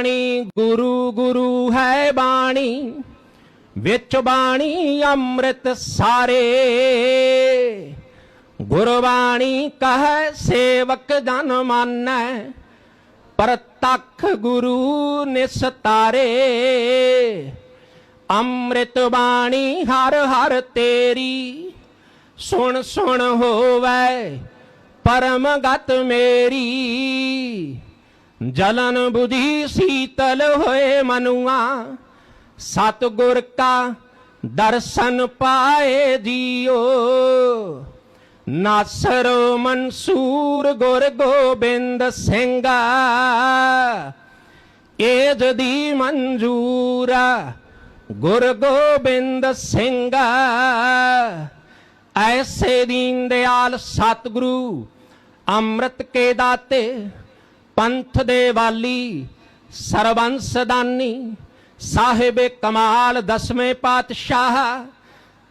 ਬਾਣੀ, ਗੁਰੂ ਗੁਰੂ ਹੈ ਬਾਣੀ, ਵਿੱਚ ਬਾਣੀ ਅੰਮ੍ਰਿਤ ਸਾਰੇ। ਗੁਰਬਾਣੀ ਕਹੈ ਸੇਵਕ ਜਨ ਮਾਨੈ, ਪ੍ਰਤੱਖ ਗੁਰੂ ਨਿਸਤਾਰੇ ਅੰਮ੍ਰਿਤ ਬਾਣੀ ਹਰ ਹਰ ਤੇਰੀ, ਸੁਣ ਸੁਣ ਹੋਵੇ ਪਰਮ ਗਤ ਮੇਰੀ। ਜਲਨ ਬੁਧੀ ਸੀਤਲ ਹੋਏ ਮਨੁਆ, ਸਤਗੁਰ ਕਾ ਦਰਸ਼ਨ ਪਾਏ ਜੀਓ ਨਾਸਰ ਮਨਸੂਰ ਗੁਰ ਗੋਬਿੰਦ ਸਿੰਘ, ਏਜ ਦੀ ਮਨਜੂਰਾ ਗੁਰ ਗੋਬਿੰਦ ਸਿੰਘ। ਐਸੇ ਦੀਨ ਦਿਆਲ ਸਤਿਗੁਰੂ ਅੰਮ੍ਰਿਤ ਕੇ ਦਾਤੇ ਪੰਥ ਦੇ ਵਾਲੀ ਸਰਬੰਸ ਦਾਨੀ, ਸਾਹਿਬੇ ਕਮਾਲ ਦਸਵੇਂ ਪਾਤਸ਼ਾਹ।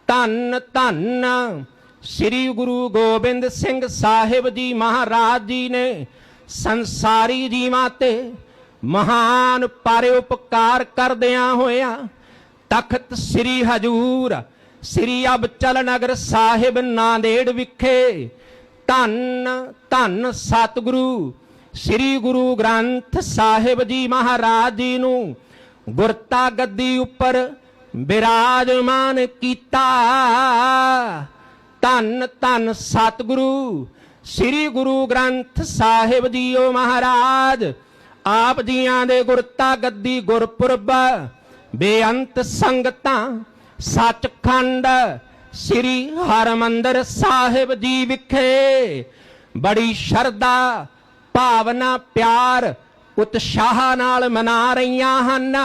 ਧੰਨ ਧੰਨ ਸ੍ਰੀ ਗੁਰੂ ਗੋਬਿੰਦ ਸਿੰਘ ਸਾਹਿਬ ਜੀ ਮਹਾਰਾਜ ਜੀ ਨੇ ਸੰਸਾਰੀ ਜੀਵਾਂ ਤੇ ਮਹਾਨ ਪਰ ਉਪਕਾਰ ਕਰਦਿਆਂ ਹੋਇਆ ਤਖਤ ਸ੍ਰੀ ਹਜੂਰ, ਸ੍ਰੀ ਅਬਚਲ ਨਗਰ ਸਾਹਿਬ ਨਾਂਦੇੜ ਵਿਖੇ ਧੰਨ ਧੰਨ ਸਤਿਗੁਰੂ ਸ੍ਰੀ ਗੁਰੂ ਗ੍ਰੰਥ ਸਾਹਿਬ ਜੀ ਮਹਾਰਾਜ ਜੀ ਨੂੰ ਗੁਰਤਾ ਗੱਦੀ ਉੱਪਰ ਬਿਰਾਜਮਾਨ ਕੀਤਾ। ਧੰਨ ਧੰਨ ਸਤਿਗੁਰੂ, ਸ੍ਰੀ ਗੁਰੂ ਗ੍ਰੰਥ ਸਾਹਿਬ ਜੀਓ ਮਹਾਰਾਜ, ਆਪ ਜੀਆਂ ਦੇ ਗੁਰਤਾ ਗੱਦੀ ਗੁਰਪੁਰਬ, ਬੇਅੰਤ ਸੰਗਤਾਂ, ਸੱਚਖੰਡ, ਸ੍ਰੀ ਹਰਮੰਦਰ ਸਾਹਿਬ ਜੀ ਵਿਖੇ ਬੜੀ ਸ਼ਰਧਾ ਭਾਵਨਾ ਪਿਆਰ ਉਤਸ਼ਾਹ ਨਾਲ ਮਨਾ ਰਹੀਆਂ ਹਨ।